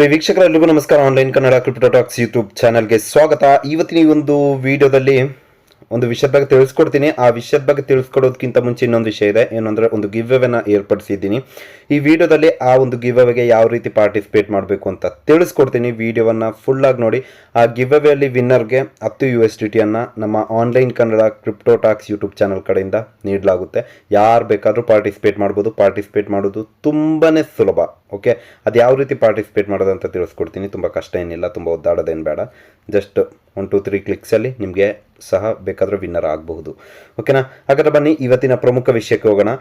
ಪ್ರಿಯ ವೀಕ್ಷಕರೆಲ್ಲರಿಗೂ ನಮಸ್ಕಾರ. Online Kannada crypto talks YouTube ಚಾನಲ್ಗೆ ಸ್ವಾಗತ. ಇವತ್ತಿನ ಈ ಒಂದು ವಿಡಿಯೋದಲ್ಲಿ ಒಂದು ವಿಷಯದ ಬಗ್ಗೆ ತಿಳಿಸ್ಕೊಡ್ತೀನಿ. ಆ ವಿಷಯದ ಬಗ್ಗೆ ತಿಳಿಸ್ಕೊಡೋದಕ್ಕಿಂತ ಮುಂಚೆ ಇನ್ನೊಂದು ವಿಷಯ ಇದೆ. ಏನಂದ್ರೆ ಒಂದು ಗಿವ್ ಅವೇನ ಏರ್ಪಡಿಸಿದ್ದೀನಿ. ಈ ವಿಡಿಯೋದಲ್ಲಿ ಆ ಒಂದು ಗಿವ್ ಅವೇಗೆ ಯಾವ ರೀತಿ ಪಾರ್ಟಿಸಿಪೇಟ್ ಮಾಡಬೇಕು ಅಂತ ತಿಳಿಸ್ಕೊಡ್ತೀನಿ. ವಿಡಿಯೋವನ್ನು ಫುಲ್ಲಾಗಿ ನೋಡಿ. ಆ ಗಿವ್ ಅವೇಯಲ್ಲಿ ವಿನ್ನರ್ಗೆ ಹತ್ತು ಯು ಎಸ್ ಡಿ ಟಿಯನ್ನು ನಮ್ಮ online Kannada crypto talks YouTube channel ಕಡೆಯಿಂದ ನೀಡಲಾಗುತ್ತೆ. ಯಾರು ಬೇಕಾದರೂ ಪಾರ್ಟಿಸಿಪೇಟ್ ಮಾಡ್ಬೋದು. ಪಾರ್ಟಿಸಿಪೇಟ್ ಮಾಡೋದು ತುಂಬಾ ಸುಲಭ. ಓಕೆ ಅದು ಯಾವ ರೀತಿ ಪಾರ್ಟಿಸಿಪೇಟ್ ಮಾಡೋದು ಅಂತ ತಿಳಿಸ್ಕೊಡ್ತೀನಿ. ತುಂಬ ಕಷ್ಟ ಏನಿಲ್ಲ. ತುಂಬ ಒದ್ದಾಡೋದೇನು ಬೇಡ. ಜಸ್ಟ್ ಒನ್ ಟು ತ್ರೀ ಕ್ಲಿಕ್ಸಲ್ಲಿ ನಿಮಗೆ ಸಹ ಬೇಕಾದರೆ ವಿನ್ನರ್ ಆಗಬಹುದು. ಓಕೆನಾ ಹಾಗಾದ್ರೆ ಬನ್ನಿ, ಇವತ್ತಿನ ಪ್ರಮುಖ ವಿಷಯಕ್ಕೆ ಹೋಗೋಣ.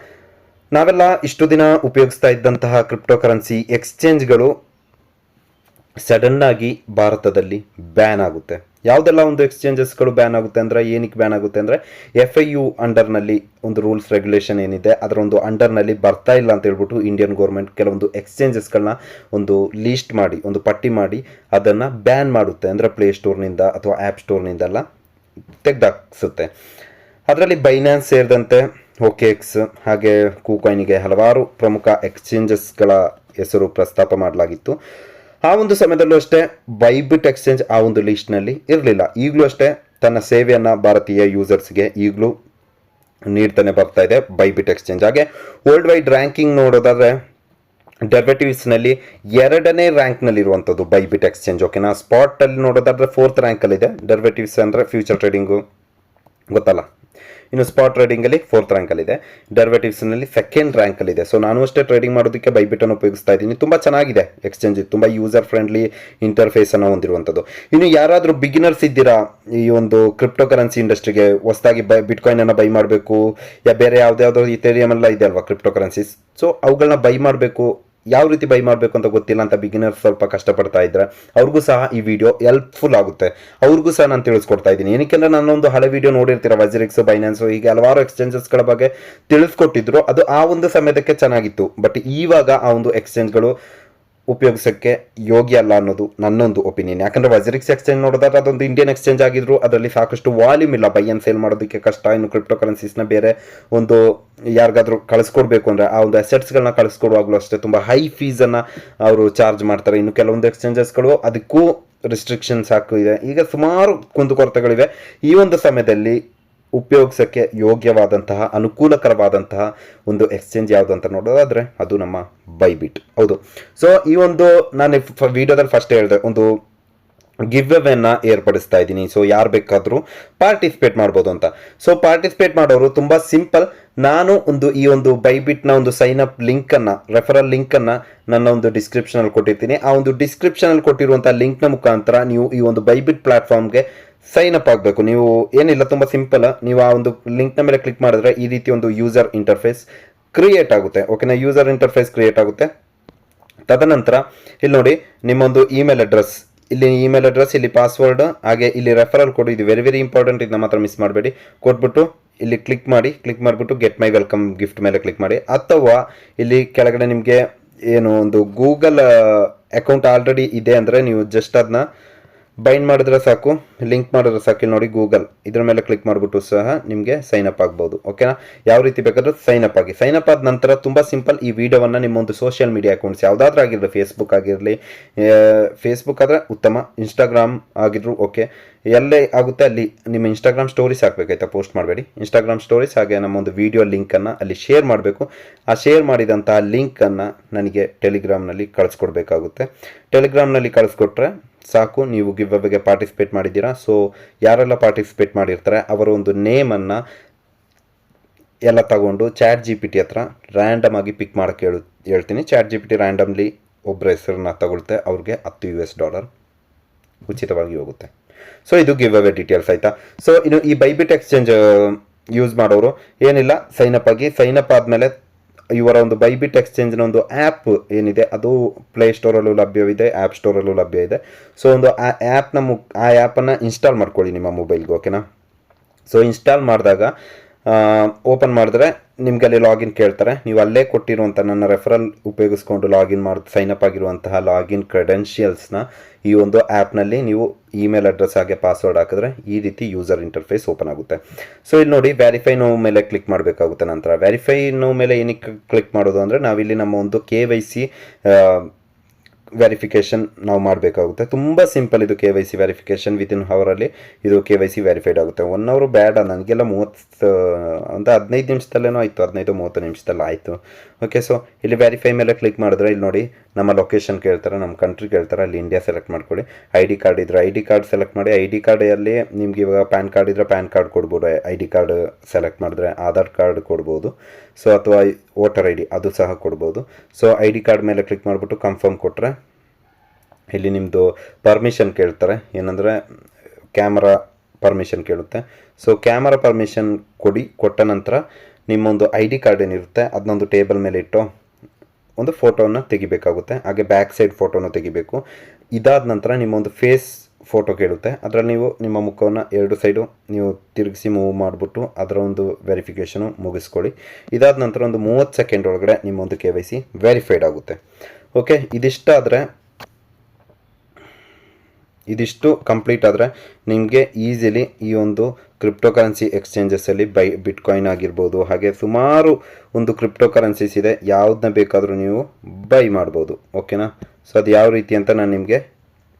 ನಾವೆಲ್ಲ ಇಷ್ಟು ದಿನ ಉಪಯೋಗಿಸ್ತಾ ಇದ್ದಂತಹ ಕ್ರಿಪ್ಟೋ ಕರೆನ್ಸಿ ಎಕ್ಸ್ಚೇಂಜ್ಗಳು ಸಡನ್ ಆಗಿ ಭಾರತದಲ್ಲಿ ಬ್ಯಾನ್ ಆಗುತ್ತೆ. ಯಾವುದೆಲ್ಲ ಒಂದು ಎಕ್ಸ್ಚೇಂಜಸ್ಗಳು ಬ್ಯಾನ್ ಆಗುತ್ತೆ ಅಂದರೆ, ಏನಕ್ಕೆ ಬ್ಯಾನ್ ಆಗುತ್ತೆ ಅಂದರೆ ಎಫ್ ಐ ಯು ಅಂಡರ್ನಲ್ಲಿ ಒಂದು ರೂಲ್ಸ್ ರೆಗ್ಯುಲೇಷನ್ ಏನಿದೆ, ಅದರ ಒಂದು ಅಂಡರ್ನಲ್ಲಿ ಬರ್ತಾ ಇಲ್ಲ ಅಂತ ಹೇಳ್ಬಿಟ್ಟು ಇಂಡಿಯನ್ ಗೌರ್ಮೆಂಟ್ ಕೆಲವೊಂದು ಎಕ್ಸ್ಚೇಂಜಸ್ಗಳನ್ನ ಒಂದು ಲೀಸ್ಟ್ ಮಾಡಿ, ಒಂದು ಪಟ್ಟಿ ಮಾಡಿ, ಅದನ್ನು ಬ್ಯಾನ್ ಮಾಡುತ್ತೆ. ಅಂದರೆ ಪ್ಲೇಸ್ಟೋರ್ನಿಂದ ಅಥವಾ ಆ್ಯಪ್ ಸ್ಟೋರ್ನಿಂದೆಲ್ಲ ತೆಗೆದಾಕ್ಸುತ್ತೆ. ಅದರಲ್ಲಿ ಬೈನಾನ್ಸ್ ಸೇರಿದಂತೆ ಓಕೆ ಎಕ್ಸ್ ಹಾಗೆ ಕೂಕಾಯಿನಿಗೆ ಹಲವಾರು ಪ್ರಮುಖ ಎಕ್ಸ್ಚೇಂಜಸ್ಗಳ ಹೆಸರು ಪ್ರಸ್ತಾಪ ಮಾಡಲಾಗಿತ್ತು. ಆ ಒಂದು ಸಮಯದಲ್ಲೂ ಅಷ್ಟೇ ಬೈಬಿಟ್ ಎಕ್ಸ್ಚೇಂಜ್ ಆ ಒಂದು ಲಿಸ್ಟ್ನಲ್ಲಿ ಇರಲಿಲ್ಲ. ಈಗಲೂ ಅಷ್ಟೇ ತನ್ನ ಸೇವೆಯನ್ನು ಭಾರತೀಯ ಯೂಸರ್ಸ್ಗೆ ಈಗಲೂ ನೀಡ್ತಾನೆ ಬರ್ತಾ ಇದೆ ಬೈಬಿಟ್ ಎಕ್ಸ್ಚೇಂಜ್ ಹಾಗೆ ವರ್ಲ್ಡ್ ವೈಡ್ ರ್ಯಾಂಕಿಂಗ್ ನೋಡೋದಾದ್ರೆ ಡೆರಿವೇಟಿವ್ಸ್ನಲ್ಲಿ ಎರಡನೇ ರ್ಯಾಂಕ್ನಲ್ಲಿರುವಂಥದ್ದು ಬೈಬಿಟ್ ಎಕ್ಸ್ಚೇಂಜ್ ಓಕೆನಾ ಸ್ಪಾಟಲ್ಲಿ ನೋಡೋದಾದ್ರೆ ಫೋರ್ತ್ ರ್ಯಾಂಕಲ್ಲಿದೆ ಡೆರ್ವೆಟಿವ್ಸ್ ಅಂದರೆ ಫ್ಯೂಚರ್ ಟ್ರೇಡಿಂಗು ಗೊತ್ತಲ್ಲ? ಇನ್ನು ಸ್ಪಾಟ್ ಟ್ರೇಡಿಂಗಲ್ಲಿ ಫೋರ್ತ್ ರ್ಯಾಂಕಲ್ಲಿದೆ ಡೆರಿವೇಟಿವ್ಸ್ನಲ್ಲಿ ಸೆಕೆಂಡ್ ರ್ಯಾಂಕಲ್ಲಿದೆ ಸೊ ನಾನು ಅಷ್ಟೇ ಟ್ರೇಡಿಂಗ್ ಮಾಡೋದಕ್ಕೆ ಬೈಬಿಟನ್ನು ಉಪಯೋಗಿಸ್ತಾ ಇದ್ದೀನಿ. ತುಂಬ ಚೆನ್ನಾಗಿದೆ ಎಕ್ಸ್ಚೇಂಜ್ ತುಂಬ ಯೂಸರ್ ಫ್ರೆಂಡ್ಲಿ ಇಂಟರ್ಫೇಸನ್ನು ಹೊಂದಿರುವಂಥದ್ದು. ಇನ್ನು ಯಾರಾದರೂ ಬಿಗಿನರ್ಸ್ ಇದ್ದೀರಾ? ಈ ಒಂದು ಕ್ರಿಪ್ಟೋ ಕರೆನ್ಸಿ ಇಂಡಸ್ಟ್ರಿಗೆ ಹೊಸದಾಗಿ ಬೈ ಬಿಟ್ಕಾಯಿನನ್ನು ಬೈ ಮಾಡಬೇಕು. ಯಾ ಬೇರೆ ಯಾವುದ್ಯಾವುದೋ ಈ ಎಲ್ಲ ಇದೆ ಅಲ್ವಾ ಕ್ರಿಪ್ಟೋ ಕರೆನ್ಸೀಸ್ ಸೊ ಅವುಗಳನ್ನ ಬೈ ಮಾಡಬೇಕು. ಯಾವ ರೀತಿ ಬೈ ಮಾಡಬೇಕು ಅಂತ ಗೊತ್ತಿಲ್ಲ ಅಂತ ಬಿಗಿನರ್ ಸ್ವಲ್ಪ ಕಷ್ಟಪಡ್ತಾ ಇದ್ರೆ ಅವ್ರಿಗೂ ಸಹ ಈ ವಿಡಿಯೋ ಹೆಲ್ಪ್ಫುಲ್ ಆಗುತ್ತೆ. ಅವ್ರಿಗೂ ಸಹ ನಾನು ತಿಳಿಸ್ಕೊಡ್ತಾ ಇದ್ದೀನಿ. ನಾನು ನಾನೊಂದು ಹಳೆ ವಿಡಿಯೋ ನೋಡಿರ್ತೀರ ವಜ್ರಿಕ್ಸ್ ಬೈನಾನ್ಸ್ ಹೀಗೆ ಹಲವಾರು ಎಕ್ಸ್ಚೇಂಜಸ್ಗಳ ಬಗ್ಗೆ ತಿಳಿಸ್ಕೊಟ್ಟಿದ್ರು. ಅದು ಆ ಒಂದು ಸಮಯದಕ್ಕೆ ಚೆನ್ನಾಗಿತ್ತು. ಬಟ್ ಈವಾಗ ಆ ಒಂದು ಎಕ್ಸ್ಚೇಂಜ್ಗಳು ಉಪಯೋಗಿಸೋಕ್ಕೆ ಯೋಗ್ಯ ಅಲ್ಲ ಅನ್ನೋದು ನನ್ನೊಂದು ಒಪಿನಿಯನ್ ಯಾಕಂದ್ರೆ ವಜರಿಕ್ಸ್ ಎಕ್ಸ್ಚೇಂಜ್ ನೋಡಿದಾಗ ಅದೊಂದು ಇಂಡಿಯನ್ ಎಕ್ಸ್ಚೇಂಜ್ ಆಗಿದ್ರು. ಅದರಲ್ಲಿ ಸಾಕಷ್ಟು ವಾಲ್ಯೂಮ್ ಇಲ್ಲ. ಬೈ ಆ್ಯಂಡ್ ಸೇಲ್ ಮಾಡೋದಕ್ಕೆ ಕಷ್ಟ. ಇನ್ನು ಕ್ರಿಪ್ಟೋ ಕರೆನ್ಸೀಸ್ನ ಬೇರೆ ಒಂದು ಯಾರಿಗಾದ್ರೂ ಕಳಿಸ್ಕೊಡ್ಬೇಕು ಅಂದರೆ ಆ ಒಂದು ಅಸೆಟ್ಸ್ಗಳನ್ನ ಕಳಿಸ್ಕೊಡುವಾಗಲೂ ಅಷ್ಟೇ ತುಂಬ ಹೈ ಫೀಸನ್ನು ಅವರು ಚಾರ್ಜ್ ಮಾಡ್ತಾರೆ. ಇನ್ನು ಕೆಲವೊಂದು ಎಕ್ಸ್ಚೇಂಜಸ್ಗಳು ಅದಕ್ಕೂ ರಿಸ್ಟ್ರಿಕ್ಷನ್ಸ್ ಹಾಕಿದೆ ಈಗ ಸುಮಾರು ಕುಂದುಕೊರತೆಗಳಿವೆ. ಈ ಒಂದು ಸಮಯದಲ್ಲಿ ಉಪಯೋಗಿಸೋಕ್ಕೆ ಯೋಗ್ಯವಾದಂತಹ, ಅನುಕೂಲಕರವಾದಂತಹ ಒಂದು ಎಕ್ಸ್ಚೇಂಜ್ ಯಾವುದು ಅಂತ ನೋಡೋದಾದರೆ ಅದು ನಮ್ಮ ಬೈಬಿಟ್ ಹೌದು. ಸೊ ಈ ಒಂದು ನಾನು ವಿಡಿಯೋದಲ್ಲಿ ಫಸ್ಟ್ ಹೇಳಿದೆ, ಒಂದು ಗಿವ್ ಅವೇನ ಏರ್ಪಡಿಸ್ತಾ ಇದ್ದೀನಿ. ಸೊ ಯಾರು ಬೇಕಾದರೂ ಪಾರ್ಟಿಸಿಪೇಟ್ ಮಾಡ್ಬೋದು ಅಂತ. ಸೊ ಪಾರ್ಟಿಸಿಪೇಟ್ ಮಾಡೋರು ತುಂಬ ಸಿಂಪಲ್ ನಾನು ಒಂದು ಈ ಒಂದು ಬೈಬಿಟ್ನ ಒಂದು ಸೈನ್ ಅಪ್ ಲಿಂಕನ್ನು ರೆಫರಲ್ ಲಿಂಕನ್ನು ನನ್ನ ಒಂದು ಡಿಸ್ಕ್ರಿಪ್ಷನಲ್ಲಿ ಕೊಟ್ಟಿರ್ತೀನಿ. ಆ ಒಂದು ಡಿಸ್ಕ್ರಿಪ್ಷನಲ್ಲಿ ಕೊಟ್ಟಿರುವಂಥ ಲಿಂಕ್ನ ಮುಖಾಂತರ ನೀವು ಈ ಒಂದು ಬೈಬಿಟ್ ಪ್ಲಾಟ್ಫಾರ್ಮ್ಗೆ ಸೈನ್ ಅಪ್ ಆಗಬೇಕು. ನೀವು ಏನಿಲ್ಲ, ತುಂಬ ಸಿಂಪಲ್ ನೀವು ಆ ಒಂದು ಲಿಂಕ್ನ ಮೇಲೆ ಕ್ಲಿಕ್ ಮಾಡಿದ್ರೆ ಈ ರೀತಿ ಒಂದು ಯೂಸರ್ ಇಂಟರ್ಫೇಸ್ ಕ್ರಿಯೇಟ್ ಆಗುತ್ತೆ. ಓಕೆನಾ ಯೂಸರ್ ಇಂಟರ್ಫೇಸ್ ಕ್ರಿಯೇಟ್ ಆಗುತ್ತೆ. ತದನಂತರ, ಇಲ್ಲಿ ನೋಡಿ, ನಿಮ್ಮೊಂದು ಇಮೇಲ್ ಅಡ್ರೆಸ್ ಇಲ್ಲಿ ಇಮೇಲ್ ಅಡ್ರೆಸ್ ಇಲ್ಲಿ ಪಾಸ್ವರ್ಡ್ ಹಾಗೆ ಇಲ್ಲಿ ರೆಫರಲ್ ಕೋಡ್ ಇದು ವೆರಿ ವೆರಿ ಇಂಪಾರ್ಟೆಂಟ್ ಇದನ್ನ ಮಾತ್ರ ಮಿಸ್ ಮಾಡಬೇಡಿ. ಕೊಟ್ಬಿಟ್ಟು ಇಲ್ಲಿ ಕ್ಲಿಕ್ ಮಾಡಿ ಕ್ಲಿಕ್ ಮಾಡಿಬಿಟ್ಟು ಗೆಟ್ ಮೈ ವೆಲ್ಕಮ್ ಗಿಫ್ಟ್ ಮೇಲೆ ಕ್ಲಿಕ್ ಮಾಡಿ. ಅಥವಾ ಇಲ್ಲಿ ಕೆಳಗಡೆ ನಿಮಗೆ ಏನು ಒಂದು ಗೂಗಲ್ ಅಕೌಂಟ್ ಆಲ್ರೆಡಿ ಇದೆ ಅಂದರೆ ನೀವು ಜಸ್ಟ್ ಅದನ್ನ ಬೈಂಡ್ ಮಾಡಿದ್ರೆ ಸಾಕು ಲಿಂಕ್ ಮಾಡಿದ್ರೆ ಸಾಕು. ಇಲ್ಲಿ ನೋಡಿ ಗೂಗಲ್ ಇದ್ರ ಮೇಲೆ ಕ್ಲಿಕ್ ಮಾಡಿಬಿಟ್ಟು ಸಹ ನಿಮಗೆ ಸೈನ್ ಅಪ್ ಆಗ್ಬೋದು. ಓಕೆನಾ ಯಾವ ರೀತಿ ಬೇಕಾದರೂ ಸೈನ್ ಅಪ್ ಆಗಿ. ಸೈನ್ ಅಪ್ ಆದ ನಂತರ ತುಂಬ ಸಿಂಪಲ್ ಈ ವಿಡಿಯೋವನ್ನು ನಿಮ್ಮ ಒಂದು ಸೋಷಿಯಲ್ ಮೀಡಿಯಾ ಅಕೌಂಟ್ಸ್ ಯಾವುದಾದ್ರೂ ಆಗಿರಲಿ ಫೇಸ್ಬುಕ್ ಆಗಿರಲಿ ಫೇಸ್ಬುಕ್ ಆದರೆ ಉತ್ತಮ ಇನ್ಸ್ಟಾಗ್ರಾಮ್ ಆಗಿದ್ರು ಓಕೆ ಎಲ್ಲೇ ಆಗುತ್ತೆ ಅಲ್ಲಿ ನಿಮ್ಮ ಇನ್ಸ್ಟಾಗ್ರಾಮ್ ಸ್ಟೋರೀಸ್ ಹಾಕಬೇಕಾಯ್ತಾ? ಪೋಸ್ಟ್ ಮಾಡಬೇಡಿ. ಇನ್ಸ್ಟಾಗ್ರಾಮ್ ಸ್ಟೋರೀಸ್ ಹಾಗೆ ನಮ್ಮ ಒಂದು ವಿಡಿಯೋ ಲಿಂಕನ್ನು ಅಲ್ಲಿ ಶೇರ್ ಮಾಡಬೇಕು. ಆ ಶೇರ್ ಮಾಡಿದಂತಹ ಲಿಂಕನ್ನು ನನಗೆ ಟೆಲಿಗ್ರಾಮ್ನಲ್ಲಿ ಕಳಿಸ್ಕೊಡ್ಬೇಕಾಗುತ್ತೆ. ಟೆಲಿಗ್ರಾಮ್ನಲ್ಲಿ ಕಳಿಸ್ಕೊಟ್ರೆ ಸಾಕು, ನೀವು ಗಿವ್ ಅವೆಗೆ ಪಾರ್ಟಿಸಿಪೇಟ್ ಮಾಡಿದ್ದೀರಾ. ಸೊ ಯಾರೆಲ್ಲ ಪಾರ್ಟಿಸಿಪೇಟ್ ಮಾಡಿರ್ತಾರೆ, ಅವರ ಒಂದು ನೇಮನ್ನು ಎಲ್ಲ ತಗೊಂಡು ಚಾಟ್ ಜಿ ಪಿ ಟಿ ಹತ್ರ ರ್ಯಾಂಡಮ್ ಆಗಿ ಪಿಕ್ ಮಾಡೋಕ್ಕೆ ಹೇಳು ಹೇಳ್ತೀನಿ. Chat G P T randomly ಒಬ್ಬರ ಹೆಸರನ್ನ ತಗೊಳುತ್ತೆ ಅವ್ರಿಗೆ ಹತ್ತು ಯು ಎಸ್ ಡಾಲರ್ ಉಚಿತವಾಗಿ ಹೋಗುತ್ತೆ. ಸೊ ಇದು ಗಿವ್ ಅವೇ ಡೀಟೇಲ್ಸ್ ಆಯಿತಾ? ಸೊ ಇನ್ನು ಈ ಬೈಬಿಟ್ ಎಕ್ಸ್ಚೇಂಜ್ ಯೂಸ್ ಮಾಡೋರು ಏನಿಲ್ಲ ಸೈನಪ್ ಆಗಿ ಅಪ್ ಆದಮೇಲೆ ಇವರ ಒಂದು ಬೈಬಿಟ್ ಎಕ್ಸ್ಚೇಂಜ್ನ ಒಂದು ಆ್ಯಪ್ ಏನಿದೆ, ಅದು ಪ್ಲೇ ಪ್ಲೇಸ್ಟೋರಲ್ಲೂ ಲಭ್ಯವಿದೆ ಆ್ಯಪ್ ಸ್ಟೋರಲ್ಲೂ ಲಭ್ಯ ಇದೆ ಸೊ ಒಂದು ಆ ಆ್ಯಪ್ನ ಮು, ಆ ಆ್ಯಪನ್ನು ಇನ್ಸ್ಟಾಲ್ ಮಾಡ್ಕೊಳ್ಳಿ ನಿಮ್ಮ ಮೊಬೈಲ್ಗೆ ಓಕೆನಾ ಸೊ ಇನ್ಸ್ಟಾಲ್ ಮಾಡಿದಾಗ ಓಪನ್ ಮಾಡಿದ್ರೆ ನಿಮ್ಗೆ ಅಲ್ಲಿ ಲಾಗಿನ್ ಕೇಳ್ತಾರೆ, ನೀವು ಅಲ್ಲೇ ಕೊಟ್ಟಿರುವಂಥ ನನ್ನ ರೆಫರಲ್ ಉಪಯೋಗಿಸ್ಕೊಂಡು ಲಾಗಿನ್ ಮಾಡಿ ಅಪ್ ಆಗಿರುವಂತಹ ಲಾಗಿನ್ ಕ್ರೆಡೆನ್ಷಿಯಲ್ಸ್ನ ಈ ಒಂದು ಆ್ಯಪ್ನಲ್ಲಿ ನೀವು ಇಮೇಲ್ ಅಡ್ರೆಸ್ ಹಾಗೆ ಪಾಸ್ವರ್ಡ್ ಹಾಕಿದ್ರೆ ಈ ರೀತಿ ಯೂಸರ್ ಇಂಟರ್ಫೇಸ್ ಓಪನ್ ಆಗುತ್ತೆ. ಸೊ ಇಲ್ಲಿ ನೋಡಿ ವ್ಯಾರಿಫೈ ನೋವು ಮೇಲೆ ಕ್ಲಿಕ್ ಮಾಡಬೇಕಾಗುತ್ತೆ ನಂತರ. ವ್ಯಾರಿಫೈ ನೋವು ಮೇಲೆ ಏನಕ್ಕೆ ಕ್ಲಿಕ್ ಮಾಡೋದು ಅಂದರೆ ನಾವಿಲ್ಲಿ ನಮ್ಮ ಒಂದು ಕೆ ವೆರಿಫಿಕೇಷನ್ ನಾವು ಮಾಡಬೇಕಾಗುತ್ತೆ. ತುಂಬ ಸಿಂಪಲ್ ಇದು K Y C verification within ಅವರಲ್ಲಿ ಇದು ಕೆ ವೈ ಸಿ ವೆರಿಫೈಡ್ ಆಗುತ್ತೆ. ಒನ್ ಅವರು ಬೇಡ ನನಗೆಲ್ಲ ಮೂವತ್ತು, ಅಂತ ಹದಿನೈದು ನಿಮಿಷದಲ್ಲೇನೋ ಆಯಿತು, ಹದಿನೈದು ಮೂವತ್ತು ನಿಮಿಷದಲ್ಲಿ ಆಯಿತು. ಓಕೆ ಸೊ ಇಲ್ಲಿ ವೆರಿಫೈ ಮೇಲೆ ಕ್ಲಿಕ್ ಮಾಡಿದ್ರೆ ಇಲ್ಲಿ ನೋಡಿ ನಮ್ಮ ಲೊಕೇಶನ್ ಕೇಳ್ತಾರೆ, ನಮ್ಮ ಕಂಟ್ರಿ ಕೇಳ್ತಾರೆ, ಅಲ್ಲಿ ಇಂಡಿಯಾ ಸೆಲೆಕ್ಟ್ ಮಾಡ್ಕೊಳ್ಳಿ. ಐ ಡಿ ಕಾರ್ಡ್ ಇದ್ರೆ ಐ ಡಿ ಕಾರ್ಡ್ ಸೆಲೆಕ್ಟ್ ಮಾಡಿ ಐ ಡಿ ಕಾರ್ಡಲ್ಲಿ ನಿಮ್ಗೆ ಇವಾಗ ಪ್ಯಾನ್ ಕಾರ್ಡ್ ಇದ್ರೆ ಪ್ಯಾನ್ ಕಾರ್ಡ್ ಕೊಡ್ಬೋದು. ಐ ಡಿ ಕಾರ್ಡ್ ಸೆಲೆಕ್ಟ್ ಮಾಡಿದ್ರೆ ಆಧಾರ್ ಕಾರ್ಡ್ ಕೊಡ್ಬೋದು. ಸೊ ಅಥವಾ ವೋಟರ್ ಐ ಡಿ ಅದು ಸಹ ಕೊಡ್ಬೋದು. ಸೊ ಐ ಡಿ ಕಾರ್ಡ್ ಮೇಲೆ ಕ್ಲಿಕ್ ಮಾಡಿಬಿಟ್ಟು ಕನ್ಫರ್ಮ್ ಕೊಟ್ಟರೆ ಇಲ್ಲಿ ನಿಮ್ಮದು ಪರ್ಮಿಷನ್ ಕೇಳ್ತಾರೆ. ಏನಂದರೆ ಕ್ಯಾಮರಾ ಪರ್ಮಿಷನ್ ಕೇಳುತ್ತೆ. ಸೊ ಕ್ಯಾಮರಾ ಪರ್ಮಿಷನ್ ಕೊಡಿ, ಕೊಟ್ಟ ನಂತರ ನಿಮ್ಮೊಂದು ಐ ಡಿ ಕಾರ್ಡ್ ಏನಿರುತ್ತೆ ಅದನ್ನೊಂದು ಟೇಬಲ್ ಮೇಲೆ ಇಟ್ಟು ಒಂದು ಫೋಟೋನ ತೆಗಿಬೇಕಾಗುತ್ತೆ. ಹಾಗೆ ಬ್ಯಾಕ್ ಸೈಡ್ ಫೋಟೋನ ತೆಗಿಬೇಕು. ಇದಾದ ನಂತರ ನಿಮ್ಮ ಒಂದು ಫೇಸ್ ಫೋಟೋ ಕೇಳುತ್ತೆ. ಅದರಲ್ಲಿ ನೀವು ನಿಮ್ಮ ಮುಖವನ್ನು ಎರಡು ಸೈಡು ನೀವು ತಿರುಗಿಸಿ ಮೂವ್ ಮಾಡಿಬಿಟ್ಟು ಅದರ ಒಂದು ವೆರಿಫಿಕೇಷನು ಮುಗಿಸ್ಕೊಳ್ಳಿ. ಇದಾದ ನಂತರ ಒಂದು ಮೂವತ್ತು ಸೆಕೆಂಡ್ ಒಳಗಡೆ ನಿಮ್ಮೊಂದು ಕೆ ವೈ ಸಿ ವೆರಿಫೈಡ್ ಆಗುತ್ತೆ ಓಕೆ ಇದಿಷ್ಟಾದರೆ ಇದಿಷ್ಟು ಕಂಪ್ಲೀಟ್ ಆದರೆ ನಿಮಗೆ ಈಸಿಲಿ ಈ ಒಂದು ಕ್ರಿಪ್ಟೋ ಕರೆನ್ಸಿ ಎಕ್ಸ್ಚೇಂಜಸಲ್ಲಿ ಬೈ ಬಿಟ್ಕಾಯಿನ್ ಆಗಿರ್ಬೋದು, ಹಾಗೆ ಸುಮಾರು ಒಂದು ಕ್ರಿಪ್ಟೋ ಕರೆನ್ಸೀಸ್ ಇದೆ ಯಾವುದನ್ನ ಬೇಕಾದರೂ ನೀವು ಬೈ ಮಾಡ್ಬೋದು ಓಕೆನಾ ಸೊ ಅದು ಯಾವ ರೀತಿ ಅಂತ ನಾನು ನಿಮಗೆ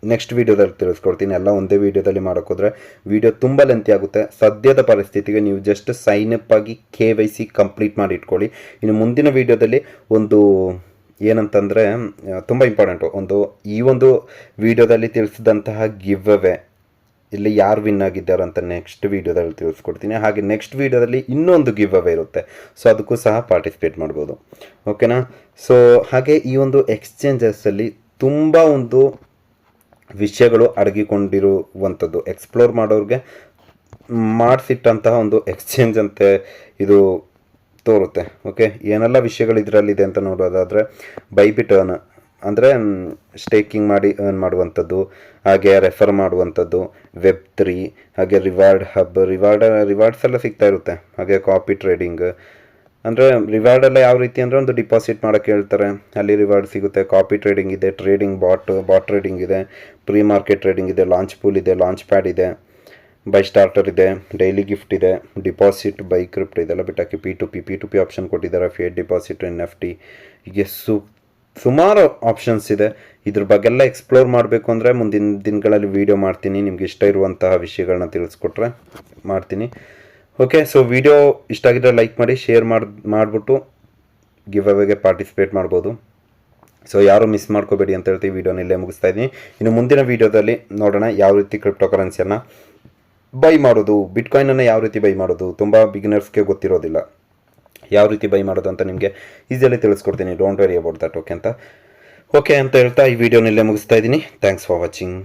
ನೆಕ್ಸ್ಟ್ ವೀಡಿಯೋದಲ್ಲಿ ತಿಳಿಸ್ಕೊಡ್ತೀನಿ. ಎಲ್ಲ ಒಂದೇ ವೀಡಿಯೋದಲ್ಲಿ ಮಾಡೋಕ್ಕೋದ್ರೆ ವೀಡಿಯೋ ತುಂಬ ಲೆಂತಿ ಆಗುತ್ತೆ. ಸದ್ಯದ ಪರಿಸ್ಥಿತಿಗೆ ನೀವು ಜಸ್ಟ್ ಸೈನ್ ಅಪ್ ಆಗಿ ಕೆ ವೈ ಸಿ ಕಂಪ್ಲೀಟ್ ಮಾಡಿ ಇಟ್ಕೊಳ್ಳಿ. ಇನ್ನು ಮುಂದಿನ ವೀಡಿಯೋದಲ್ಲಿ ಒಂದು ಏನಂತಂದರೆ ತುಂಬ ಇಂಪಾರ್ಟೆಂಟು ಒಂದು ಈ ಒಂದು ವಿಡಿಯೋದಲ್ಲಿ ತಿಳಿಸಿದಂತಹ ಗಿವ್ ಅವೇ ಇಲ್ಲಿ ಯಾರು ವಿನ್ ಆಗಿದ್ದಾರೆ ಅಂತ ನೆಕ್ಸ್ಟ್ ವೀಡಿಯೋದಲ್ಲಿ ತಿಳಿಸ್ಕೊಡ್ತೀನಿ. ಹಾಗೆ ನೆಕ್ಸ್ಟ್ ವೀಡಿಯೋದಲ್ಲಿ ಇನ್ನೊಂದು ಗಿವ್ ಅವೇ ಇರುತ್ತೆ. ಸೊ ಅದಕ್ಕೂ ಸಹ ಪಾರ್ಟಿಸಿಪೇಟ್ ಮಾಡ್ಬೋದು. ಓಕೆನಾ ಸೊ ಹಾಗೆ ಈ ಒಂದು ಎಕ್ಸ್ಚೇಂಜಸ್ಸಲ್ಲಿ ತುಂಬ ಒಂದು ವಿಷಯಗಳು ಅಡಗಿಕೊಂಡಿರುವಂಥದ್ದು. ಎಕ್ಸ್ಪ್ಲೋರ್ ಮಾಡೋರಿಗೆ ಮಾಡಿಸಿಟ್ಟಂತಹ ಒಂದು ಎಕ್ಸ್ಚೇಂಜ್ ಅಂತೆ ಇದು ತೋರುತ್ತೆ. ಓಕೆ ಏನೆಲ್ಲ ವಿಷಯಗಳು ಇದರಲ್ಲಿದೆ ಅಂತ ನೋಡೋದಾದರೆ ಬೈಬಿಟ್ ಅರ್ನ್ ಅಂದರೆ ಸ್ಟೇಕಿಂಗ್ ಮಾಡಿ ಅರ್ನ್ ಮಾಡುವಂಥದ್ದು, ಹಾಗೆ ರೆಫರ್ ಮಾಡುವಂಥದ್ದು ವೆಬ್ ತ್ರೀ ಹಾಗೆ ರಿವಾರ್ಡ್ ಹಬ್ ರಿವಾರ್ಡ್ ರಿವಾರ್ಡ್ಸ್ ಎಲ್ಲ ಸಿಗ್ತಾ ಇರುತ್ತೆ. ಹಾಗೆ ಕಾಪಿ ಟ್ರೇಡಿಂಗ್ ಅಂದರೆ ರಿವಾರ್ಡ್ ಎಲ್ಲ ಯಾವ ರೀತಿ ಅಂದರೆ ಒಂದು ಡಿಪಾಸಿಟ್ ಮಾಡೋಕ್ಕೆ ಹೇಳ್ತಾರೆ. ಅಲ್ಲಿ ರಿವಾರ್ಡ್ ಸಿಗುತ್ತೆ ಕಾಪಿ ಟ್ರೇಡಿಂಗ್ ಇದೆ ಟ್ರೇಡಿಂಗ್ ಬಾಟ್ ಬಾಟ್ ಟ್ರೇಡಿಂಗ್ ಇದೆ ಪ್ರೀ ಮಾರ್ಕೆಟ್ ಟ್ರೇಡಿಂಗ್ ಇದೆ ಲಾಂಚ್ ಪೂಲ್ ಇದೆ ಲಾಂಚ್ ಪ್ಯಾಡ್ ಇದೆ ಬೈ ಸ್ಟಾರ್ಟರ್ ಇದೆ ಡೈಲಿ ಗಿಫ್ಟ್ ಇದೆ ಡಿಪಾಸಿಟ್ ಬೈ ಕ್ರಿಪ್ಟ್ ಇದೆಲ್ಲ ಬಿಟ್ಟಾಕಿ P to P P to P option ಕೊಟ್ಟಿದ್ದಾರೆ fiat deposit N F T ಹೀಗೆ ಸು ಸುಮಾರು ಆಪ್ಷನ್ಸ್ ಇದೆ. ಇದ್ರ ಬಗ್ಗೆಲ್ಲ ಎಕ್ಸ್ಪ್ಲೋರ್ ಮಾಡಬೇಕು ಅಂದರೆ ಮುಂದಿನ ದಿನಗಳಲ್ಲಿ ವೀಡಿಯೋ ಮಾಡ್ತೀನಿ. ನಿಮ್ಗೆ ಇಷ್ಟ ಇರುವಂತಹ ವಿಷಯಗಳನ್ನ ತಿಳಿಸ್ಕೊಟ್ರೆ ಮಾಡ್ತೀನಿ. ಓಕೆ ಸೊ ವಿಡಿಯೋ ಇಷ್ಟ ಆಗಿದ್ರೆ ಲೈಕ್ ಮಾಡಿ ಶೇರ್ ಮಾಡಿ, ಮಾಡಿಬಿಟ್ಟು ಗಿವ್ ಅವೇಗೆ ಪಾರ್ಟಿಸಿಪೇಟ್ ಮಾಡ್ಬೋದು. ಸೊ ಯಾರು ಮಿಸ್ ಮಾಡ್ಕೋಬೇಡಿ ಅಂತ ಹೇಳ್ತೀವಿ. ವಿಡಿಯೋನ ಇಲ್ಲೇ ಮುಗಿಸ್ತಾ ಇದ್ದೀನಿ. ಇನ್ನು ಮುಂದಿನ ವೀಡಿಯೋದಲ್ಲಿ ನೋಡೋಣ ಯಾವ ರೀತಿ ಕ್ರಿಪ್ಟೋ ಕರೆನ್ಸಿಯನ್ನು ಬೈ ಮಾಡೋದು ಬಿಟ್ಕಾಯಿನನ್ನು ಯಾವ ರೀತಿ ಬೈ ಮಾಡೋದು. ತುಂಬ ಬಿಗಿನರ್ಸ್ಗೆ ಗೊತ್ತಿರೋದಿಲ್ಲ. ಯಾವ ರೀತಿ ಬೈ ಮಾಡೋದು ಅಂತ ನಿಮಗೆ ಈಸಿಯಲ್ಲಿ ತಿಳಿಸ್ಕೊಡ್ತೀನಿ. Don't worry about that okay ಅಂತ? ಓಕೆ ಅಂತ ಹೇಳ್ತಾ ಈ ವಿಡಿಯೋನಲ್ಲೇ ಮುಗಿಸ್ತಾ ಇದ್ದೀನಿ. Thanks for watching